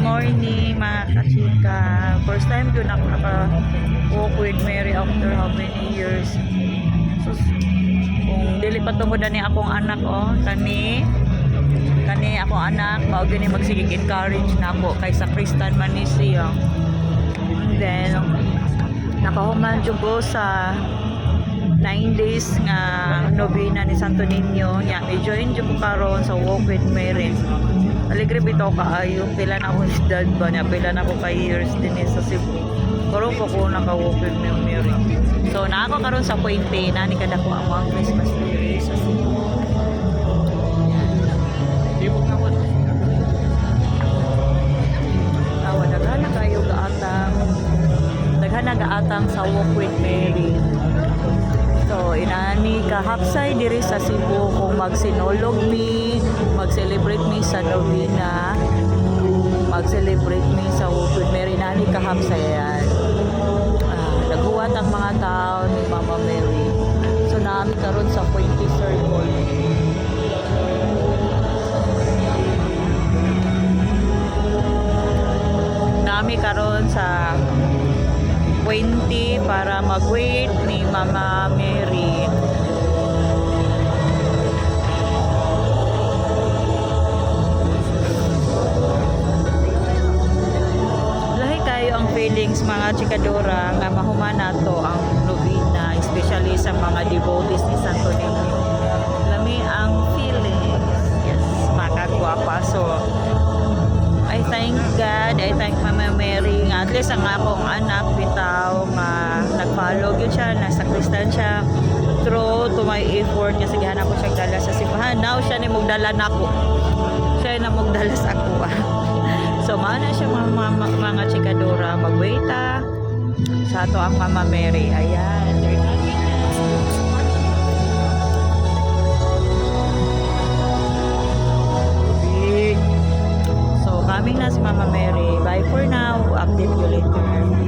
morning mga kachika. First time ko na naka-walk with Mary after how many years. So, kung dili pa tungod na ni akong anak oh, kani kani akong anak mao gani magsigig encourage na ako kay sa Kristan man ni siya. Then nakahuman jud ko sa 9 days nga nobina ni Santo Niño. Nya i join jud ko karon sa walk with Mary. Alegre bitaw kaayo pila na ako edad ba niya? Pila na ako ka years din eh sa Cebu. Karon ko ko naka walk with Mary. So na ako karon sa Puente na ni kada ko ang Christmas tree sa Cebu. Tawa daghana kayo gaatang daghana gaatang sa walk with Mary kahapsay diri sa Cebu kung magsinolog mi, mag-celebrate mi sa Novena, mag-celebrate mi sa Woodwood Mary, inani kahapsay yan. Ah, naghuwat ang mga tao ni Mama Mary. So, naami karon sa Puente Circle. Naami karon sa Puente para mag-wait ni Mama Mary. Feelings mga chikadora nga mahuman nato ang novena especially sa mga devotees ni Santo Niño. Lami ang feelings. Yes, makagwapa. So, I thank God, I thank Mama Mary nga at least ang akong anak bitaw nga nag-follow gyud siya, nasa Kristan siya through to my effort kasi gihanap ko siya dala sa simbahan. Now siya ni magdala nako. Siya na magdala sa ako. so mao na siya mga, mga, mga chikadora magwaita sa ato ang Mama Mary. Ayan. So, coming na si Mama Mary. Bye for now. Update you later.